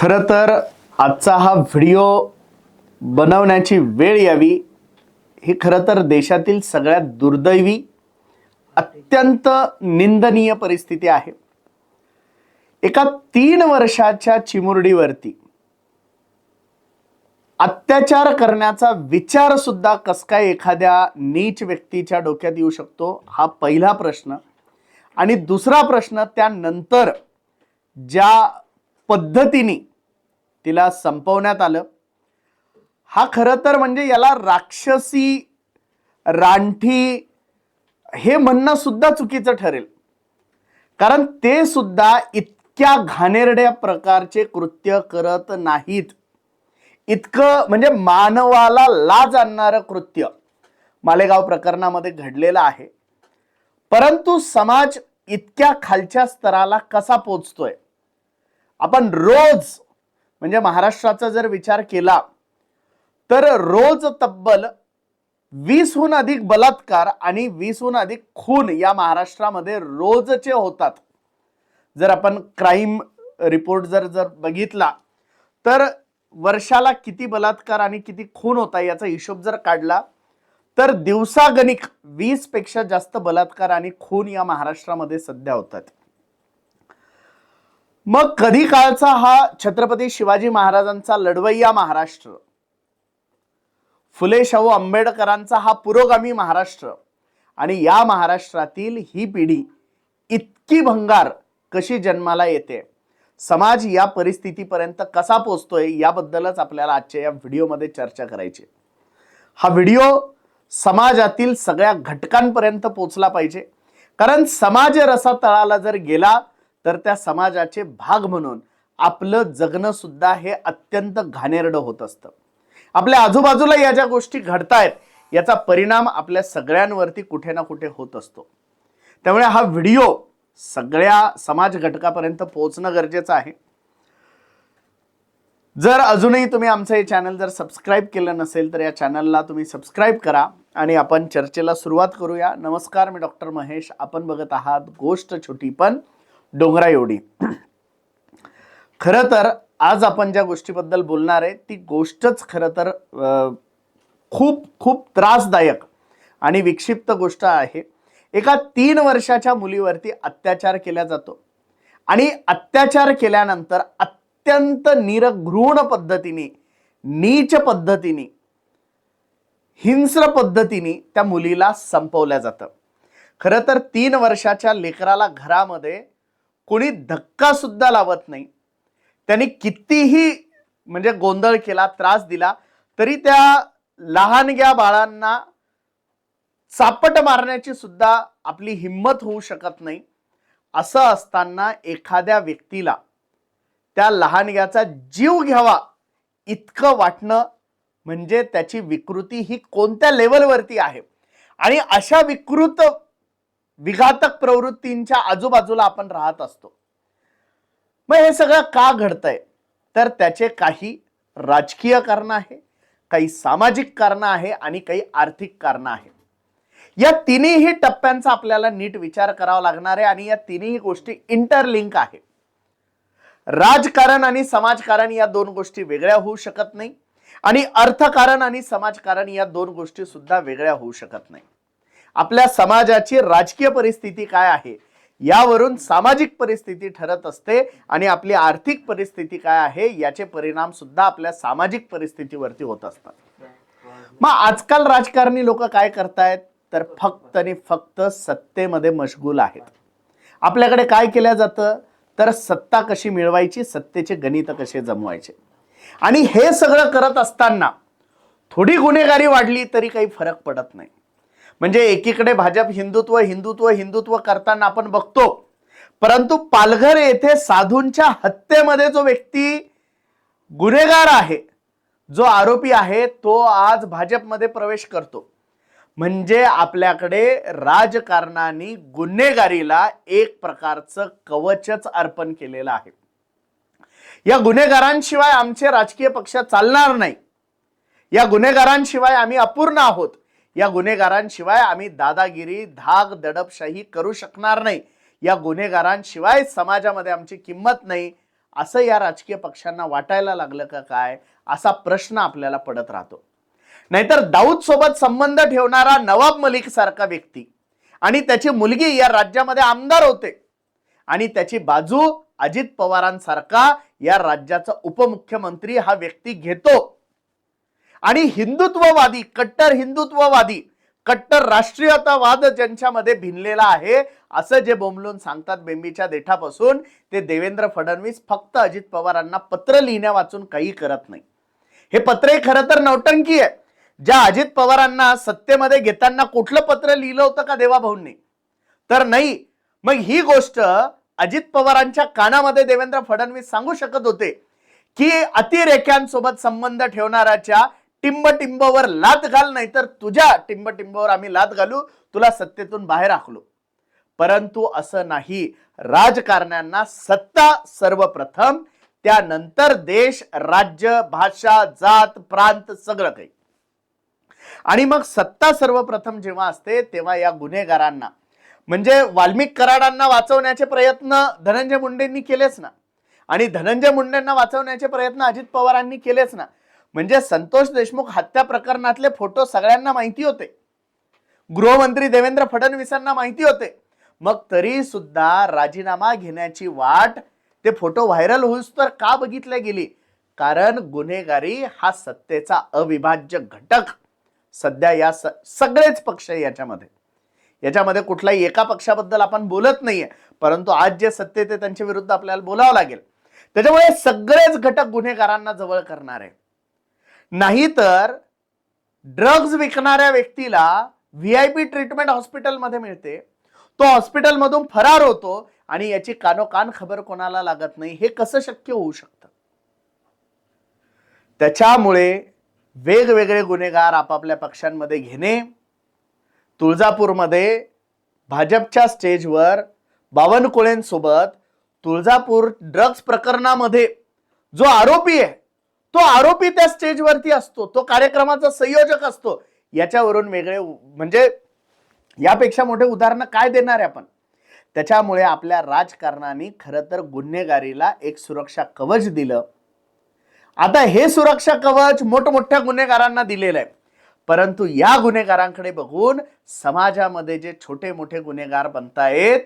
खरं तर आजचा हा व्हिडिओ बनवण्याची वेळ यावी ही खरं तर देशातील सगळ्यात दुर्दैवी अत्यंत निंदनीय परिस्थिती आहे. एका तीन वर्षाच्या चिमुरडीवरती अत्याचार करण्याचा विचार सुद्धा कस काय एखाद्या नीच व्यक्तीच्या डोक्यात येऊ शकतो हा पहिला प्रश्न. आणि दुसरा प्रश्न त्यानंतर ज्या पद्धतीने तिला संपवण्यात आलं. हा खरं तर म्हणजे याला राक्षसी रानठी हे म्हणणं सुद्धा चुकीचं ठरेल. कारण ते सुद्धा इतक्या घाणेरड्या प्रकारचे कृत्य करत नाहीत. इतकं म्हणजे मानवाला लाज आणणारं कृत्य मालेगाव प्रकरणामध्ये घडलेलं आहे. परंतु समाज इतक्या खालच्या स्तराला कसा पोचतोय? आपण रोज म्हणजे महाराष्ट्राचा जर विचार केला तर रोज तब्बल वीसहून अधिक बलात्कार आणि वीसहून अधिक खून या महाराष्ट्रामध्ये रोजचे होतात. जर आपण क्राईम रिपोर्ट जर जर बघितला तर वर्षाला किती बलात्कार आणि किती खून होता याचा हिशोब जर काढला तर दिवसागणिक वीसपेक्षा जास्त बलात्कार आणि खून या महाराष्ट्रामध्ये सध्या होतात. मग कधी काळचा हा छत्रपती शिवाजी महाराजांचा लढवय्या महाराष्ट्र? फुले शाहू आंबेडकरांचा हा पुरोगामी महाराष्ट्र आणि या महाराष्ट्रातील ही पिढी इतकी भंगार कशी जन्माला येते? समाज या परिस्थितीपर्यंत कसा पोचतोय याबद्दलच आपल्याला आजच्या या व्हिडिओमध्ये चर्चा करायची हा व्हिडिओ समाजातील सगळ्या घटकांपर्यंत पोचला पाहिजे. कारण समाज रसातळाला जर गेला तर त्या समाजाचे भाग म्हणून आपलं जगणं सुद्धा हे अत्यंत घाणेरडं होत असतं. आपल्या आजूबाजूला या ज्या गोष्टी घडतायत याचा परिणाम आपल्या सगळ्यांवरती कुठे ना कुठे होत असतो. त्यामुळे हा व्हिडिओ सगळ्या समाज घटकापर्यंत पोहोचणं गरजेचं आहे. जर अजूनही तुम्ही आमचं हे चॅनल जर सबस्क्राईब केलं नसेल तर या चॅनलला तुम्ही सबस्क्राईब करा आणि आपण चर्चेला सुरुवात करूया. नमस्कार मी डॉक्टर महेश. आपण बघत आहात गोष्ट छोटी पण डोंगरा एवढी. खरं तर आज आपण ज्या गोष्टीबद्दल बोलणार आहे ती गोष्टच खरं तर खूप खूप त्रासदायक आणि विक्षिप्त गोष्ट आहे. एका तीन वर्षाच्या मुलीवरती अत्याचार केला जातो. आणि अत्याचार केल्यानंतर अत्यंत निरघृण पद्धतीने नीच पद्धतीने हिंस्र पद्धतीने त्या मुलीला संपवल्या जातं. खरं तर तीन वर्षाच्या लेकराला घरामध्ये कोणी धक्का सुद्धा लावत नाही. त्यांनी कितीही म्हणजे गोंधळ केला त्रास दिला तरी त्या लहानग्या बाळांना चापट मारण्याची सुद्धा आपली हिंमत होऊ शकत नाही. असं असताना एखाद्या व्यक्तीला त्या लहानग्याचा जीव घ्यावा इतकं वाटणं म्हणजे त्याची विकृती ही कोणत्या लेवलवरती आहे? आणि अशा विकृत विघातक प्रवृत्तींच्या आजूबाजूला आपण राहत असतो. मग हे सगळं का घडतंय? तर त्याचे काही राजकीय कारण आहे काही सामाजिक कारण आहे आणि काही आर्थिक कारण आहे. या तिन्ही टप्प्यांचा आपल्याला नीट विचार करावा लागणार आहे आणि या तिन्ही गोष्टी इंटरलिंक आहे राजकारण आणि समाजकारण या दोन गोष्टी वेगळ्या होऊ शकत नाही आणि अर्थकारण आणि समाजकारण या दोन गोष्टी सुद्धा वेगळ्या होऊ शकत नाही. आपल्या समाजाची राजकीय परिस्थिती काय आहे? यावरून सामाजिक परिस्थिती ठरत असते आणि आपली आर्थिक परिस्थिती काय आहे? याचे परिणाम सुद्धा आपल्या सामाजिक परिस्थितीवरती होत असतात. मग आजकाल राजकारणी लोक काय करतायत? तर फक्त आणि फक्त सत्तेमध्ये मशगूल आहेत. आपल्याकडे काय केलं जातं? तर सत्ता कशी मिळवायची? सत्तेचे गणित कसे जमवायचे? आणि हे सगळं करत असताना थोडी गुन्हेगारी वाढली तरी काही फरक पडत नाही. म्हणजे एकीकडे भाजप हिंदुत्व हिंदुत्व हिंदुत्व करताना आपण बघतो. परंतु पालघर येथे साधूंच्या हत्येमध्ये जो व्यक्ती गुन्हेगार आहे जो आरोपी आहे तो आज भाजपमध्ये प्रवेश करतो. म्हणजे आपल्याकडे राजकारणाने गुन्हेगारीला एक प्रकारचं कवचच अर्पण केलेलं आहे. या गुन्हेगारांशिवाय आमचे राजकीय पक्ष चालणार नाही. या गुन्हेगारांशिवाय आम्ही अपूर्ण आहोत. या गुन्हेगारांशिवाय आम्ही दादागिरी धाक दडपशाही करू शकणार नाही. या गुन्हेगारांशिवाय समाजामध्ये आमची किंमत नाही. असं या राजकीय पक्षांना वाटायला लागलं का काय? असा प्रश्न आपल्याला पडत राहतो. नाहीतर दाऊद सोबत संबंध ठेवणारा नवाब मलिक सारखा व्यक्ती आणि त्याची मुलगी या राज्यामध्ये आमदार होते. आणि त्याची बाजू अजित पवारांसारखा या राज्याचा उपमुख्यमंत्री हा व्यक्ती घेतो. आणि हिंदुत्ववादी कट्टर हिंदुत्ववादी कट्टर राष्ट्रीयतावाद ज्यांच्यामध्ये भिनलेला आहे असं जे बोंबलून सांगतात बेंबीच्या देठापासून ते देवेंद्र फडणवीस फक्त अजित पवारांना पत्र लिहिण्या वाचून काही करत नाही. हे पत्र हे खरं तर नौटंकी आहे. ज्या अजित पवारांना सत्तेमध्ये घेताना कुठलं पत्र लिहिलं होतं का देवाभाऊंनी? तर नाही. मग ही गोष्ट अजित पवारांच्या कानामध्ये देवेंद्र फडणवीस सांगू शकत होते की अतिरेक्यांसोबत संबंध ठेवणाऱ्याच्या टिंब टिंबवर लात घाल नाही तर तुझ्या टिंब टिंबवर आम्ही लात घालू तुला सत्तेतून बाहेर आखलो परंतु असं नाही. राजकारण्यांना सत्ता सर्वप्रथम त्यानंतर देश राज्य भाषा जात प्रांत सगळं काही. आणि मग सत्ता सर्वप्रथम जेव्हा असते तेव्हा या गुन्हेगारांना म्हणजे वाल्मिक कराडांना वाचवण्याचे प्रयत्न धनंजय मुंडेंनी केलेच ना. आणि धनंजय मुंडेंना वाचवण्याचे प्रयत्न अजित पवारांनी केलेच ना. म्हणजे संतोष देशमुख हत्या प्रकरणातले फोटो सगळ्यांना माहिती होते. गृहमंत्री देवेंद्र फडणवीसांना माहिती होते. मग तरी सुद्धा राजीनामा घेण्याची वाट ते फोटो व्हायरल होऊस तर का बघितल्या गेली? कारण गुन्हेगारी हा सत्तेचा अविभाज्य घटक. सध्या या सगळेच पक्ष आहे याच्यामध्ये. याच्यामध्ये कुठलाही एका पक्षाबद्दल आपण बोलत नाहीये. परंतु आज जे सत्तेत आहे त्यांच्या विरुद्ध आपल्याला बोलावं लागेल. त्याच्यामुळे सगळेच घटक गुन्हेगारांना जवळ करणार आहे. नाहीतर ड्रग्ज विकणाऱ्या व्यक्तीला व्ही आय पी ट्रीटमेंट हॉस्पिटलमध्ये मिळते. तो हॉस्पिटलमधून फरार होतो आणि याची कानोकान खबर कोणाला लागत नाही हे कसं शक्य होऊ शकतं? त्याच्यामुळे वेगवेगळे गुन्हेगार आपापल्या पक्षांमध्ये घेणे तुळजापूरमध्ये भाजपच्या स्टेजवर बावनकुळेंसोबत तुळजापूर ड्रग्ज प्रकरणामध्ये जो आरोपी आहे तो आरोपी त्या स्टेजवरती असतो तो कार्यक्रमाचा संयोजक असतो. याच्यावरून वेगळे म्हणजे यापेक्षा मोठे उदाहरणं काय देणार आहे आपण? त्याच्यामुळे आपल्या राजकारणाने खरं तर गुन्हेगारीला एक सुरक्षा कवच दिलं. आता हे सुरक्षा कवच मोठमोठ्या गुन्हेगारांना दिलेलं आहे. परंतु या गुन्हेगारांकडे बघून समाजामध्ये जे छोटे मोठे गुन्हेगार बनतायत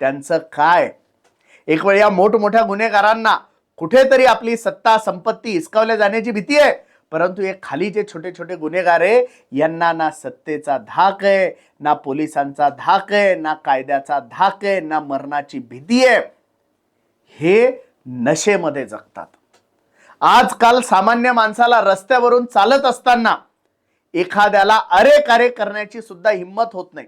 त्यांचं काय? एक वेळ या मोठमोठ्या गुन्हेगारांना कुठेतरी आपली सत्ता संपत्ती हिसकावल्या जाण्याची भीती आहे. परंतु हे खाली जे छोटे छोटे गुन्हेगार आहे यांना ना सत्तेचा धाक आहे ना पोलिसांचा धाक आहे ना कायद्याचा धाक आहे ना मरणाची भीती आहे. हे नशेमध्ये जगतात. आजकाल सामान्य माणसाला रस्त्यावरून चालत असताना एखाद्याला अरे कार्य करण्याची सुद्धा हिंमत होत नाही.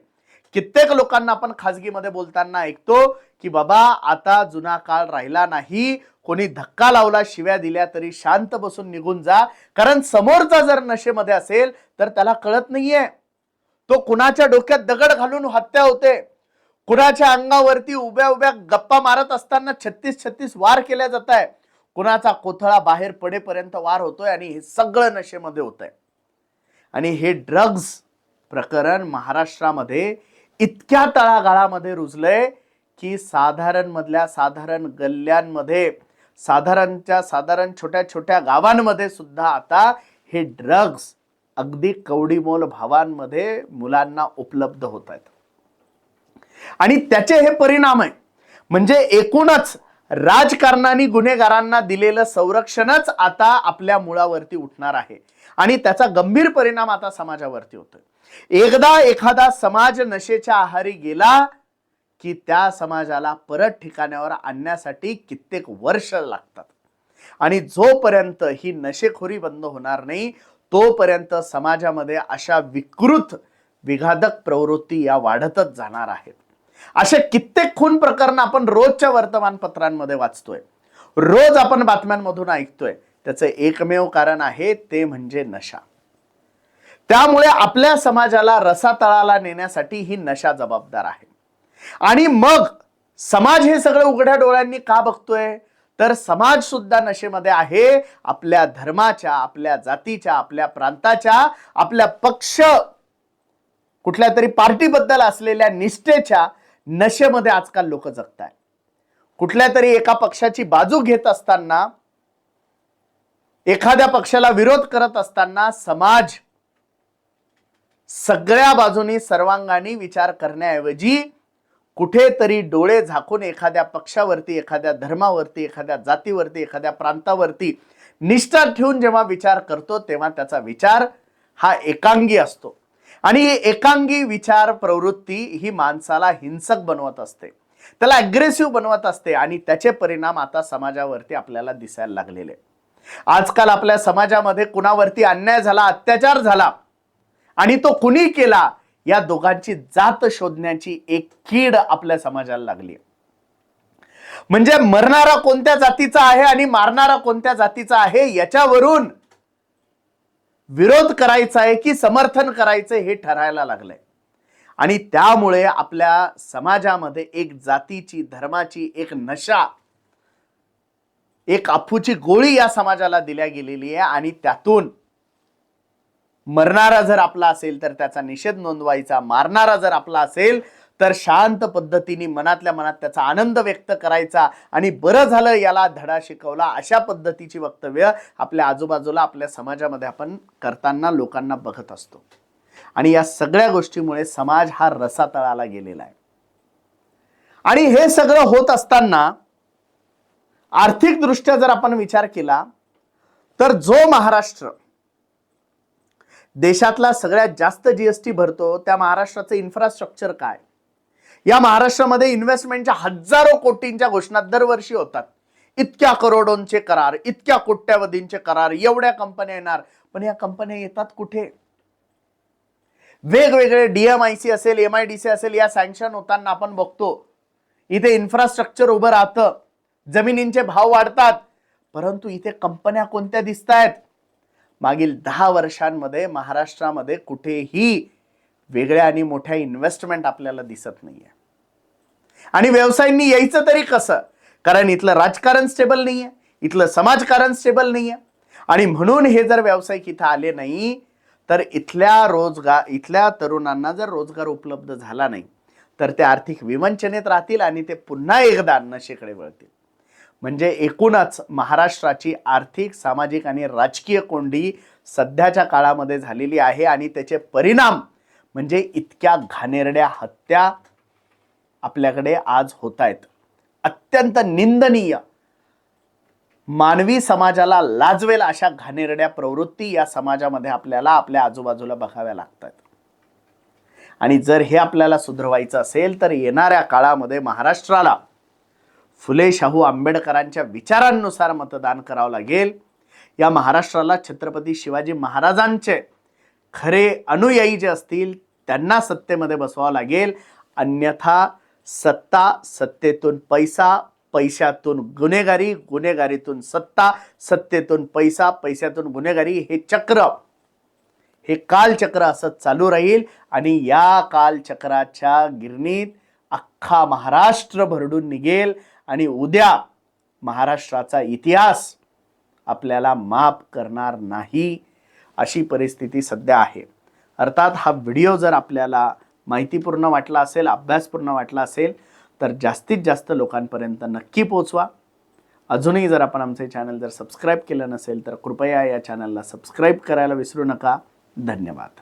कित्येक लोकांना आपण खाजगीमध्ये बोलताना ऐकतो की बाबा आता जुना काळ राहिला नाही. कोणी धक्का लावला शिव्या दिल्या तरी शांत बसून निघून जा. कारण समोरचा जर नशेमध्ये असेल तर त्याला कळत नाहीये. तो कुणाच्या डोक्यात दगड घालून हत्या होते. कुणाच्या अंगावरती उभ्या उभ्या गप्पा मारत असताना छत्तीस छत्तीस वार केल्या जात आहे कुणाचा कोथळा बाहेर पडेपर्यंत वार होतोय आणि हे सगळं नशेमध्ये होत आहे आणि हे ड्रग्ज प्रकरण महाराष्ट्रामध्ये इतक्या तळागाळामध्ये रुजलंय की साधारण मधल्या साधारण गल्ल्यांमध्ये साधारणच्या साधारण छोट्या छोट्या गावांमध्ये सुद्धा आता हे ड्रग्ज अगदी कवडीमोल भावांमध्ये मुलांना उपलब्ध होत आहेत आणि त्याचे हे परिणाम आहे. म्हणजे एकूणच राजकारणाने गुन्हेगारांना दिलेलं संरक्षणच आता आपल्या मुळावरती उठणार आहे. आणि त्याचा गंभीर परिणाम आता समाजावरती होतोय. एकदा एखादा समाज नशेच्या आहारी गेला की त्या समाजाला परत ठिकाण्यावर आणण्यासाठी कित्येक वर्ष लागतात. आणि जोपर्यंत ही नशेखोरी बंद होणार नाही तोपर्यंत समाजामध्ये अशा विकृत विघातक प्रवृत्ती या वाढतच जाणार आहेत. असे कित्येक खून प्रकरण आपण रोजच्या वर्तमानपत्रांमध्ये वाचतोय. रोज आपण बातम्यांमधून ऐकतोय. त्याचं एकमेव कारण आहे ते म्हणजे नशा. त्यामुळे आपल्या समाजाला रसातळाला नेण्यासाठी ही नशा जबाबदार आहे. आणि मग समाज हे सगळं उघड्या डोळ्यांनी का बघतोय? तर समाज सुद्धा नशेमध्ये आहे. आपल्या धर्माच्या आपल्या जातीच्या आपल्या प्रांताच्या आपल्या पक्ष कुठल्या तरी पार्टीबद्दल असलेल्या निष्ठेच्या नशेमध्ये आजकाल लोक जगताय कुठल्या तरी एका पक्षाची बाजू घेत असताना एखाद्या पक्षाला विरोध करत असताना समाज सगळ्या बाजूनी सर्वांगाने विचार करण्याऐवजी कुठेतरी डोळे झाकून एखाद्या पक्षावरती एखाद्या धर्मावरती एखाद्या जातीवरती एखाद्या प्रांतावरती निष्ठा ठेवून जेव्हा विचार करतो तेव्हा त्याचा विचार हा एकांगी असतो. आणि ही एकांगी विचार प्रवृत्ती ही माणसाला हिंसक बनवत असते. त्याला अग्रेसिव्ह बनवत असते आणि त्याचे परिणाम आता समाजावरती आपल्याला दिसायला लागलेले आजकाल आपल्या समाजामध्ये कुणावरती अन्याय झाला अत्याचार झाला आणि तो कुणी केला या दोघांची जात शोधण्याची एक कीड आपल्या समाजाला लागली म्हणजे मरणारा कोणत्या जातीचा आहे आणि मारणारा कोणत्या जातीचा आहे याच्यावरून विरोध करायचा आहे की समर्थन करायचं हे ठरायला लागलंय. आणि त्यामुळे आपल्या समाजामध्ये एक जातीची धर्माची एक नशा एक अफूची गोळी या समाजाला दिल्या गेलेली आहे आणि त्यातून मरणारा जर आपला असेल तर त्याचा निषेध नोंदवायचा मारणारा जर आपला असेल तर शांत पद्धतीने मनातल्या मनात त्याचा आनंद व्यक्त करायचा आणि बरं झालं याला धडा शिकवला अशा पद्धतीची वक्तव्य आपल्या आजूबाजूला आपल्या समाजामध्ये आपण करताना लोकांना बघत असतो. आणि या सगळ्या गोष्टीमुळे समाज हा रसातळाला गेलेला आहे. आणि हे सगळं होत असताना आर्थिक दृष्ट्या जर आपण विचार केला तर जो महाराष्ट्र देशातला सगळ्यात जास्त जीएसटी भरतो त्या महाराष्ट्राचं इन्फ्रास्ट्रक्चर काय? या महाराष्ट्रामध्ये इन्व्हेस्टमेंटच्या हजारो कोटींच्या घोषणा दरवर्षी होतात. इतक्या करोडोंचे करार इतक्या कोट्यावधींचे करार एवढ्या कंपन्या येणार. पण या कंपन्या येतात कुठे? वेगवेगळे डीएमआयसी असेल एम आय डी सी असेल या सँक्शन होताना आपण बघतो. इथे इन्फ्रास्ट्रक्चर उभं राहतं. जमिनींचे भाव वाढतात. परंतु इथे कंपन्या कोणत्या दिसत आहेत मागील दहा वर्षांमध्ये महाराष्ट्रामध्ये कुठेही वेगळ्या आणि मोठ्या इन्व्हेस्टमेंट आपल्याला दिसत नाहीये. आणि व्यवसायांनी यायचं तरी कसं? कारण इथलं राजकारण स्टेबल नाहीये. इथलं समाजकारण स्टेबल नाहीये. आणि म्हणून हे जर व्यावसायिक इथं आले नाही तर इथल्या रोजगार इथल्या तरुणांना जर रोजगार उपलब्ध झाला नाही तर ते आर्थिक विवंचनेत राहतील आणि ते पुन्हा एकदा नशेकडे वळतील. म्हणजे एकूणच महाराष्ट्राची आर्थिक सामाजिक आणि राजकीय कोंडी सध्याच्या काळामध्ये झालेली आहे आणि त्याचे परिणाम म्हणजे इतक्या घाणेरड्या हत्या आपल्याकडे आज होत आहेत अत्यंत निंदनीय मानवी समाजाला लाजवेल अशा घाणेरड्या प्रवृत्ती या समाजामध्ये आपल्याला आपल्या आजूबाजूला बघाव्या लागतात आणि जर हे आपल्याला सुधरवायचं असेल तर येणाऱ्या काळामध्ये महाराष्ट्राला फुले शाहू आंबेडकरांच्या विचारांनुसार मतदान करावं लागेल. या महाराष्ट्राला छत्रपती शिवाजी महाराजांचे खरे अनुयायी जे असतील त्यांना सत्तेमध्ये बसवावं लागेल. अन्यथा सत्ता सत्तेतून पैसा पैशातून गुन्हेगारी गुन्हेगारीतून सत्ता सत्तेतून पैसा पैशातून गुन्हेगारी हे चक्र. हे कालचक्र असं चालू राहील आणि या कालचक्राच्या गिरणीत अख्खा महाराष्ट्र भरडून निघेल आणि उद्या महाराष्ट्राचा इतिहास आपल्याला माफ करणार नाही अशी परिस्थिती सध्या आहे. अर्थात हा व्हिडिओ जर आपल्याला माहितीपूर्ण वाटला असेल अभ्यासपूर्ण वाटला असेल तर जास्तीत जास्त लोकांपर्यंत नक्की पोचवा. अजूनही जर आपण आमचे चॅनल जर सबस्क्राईब केलं नसेल तर कृपया या चॅनलला सबस्क्राईब करायला विसरू नका. धन्यवाद.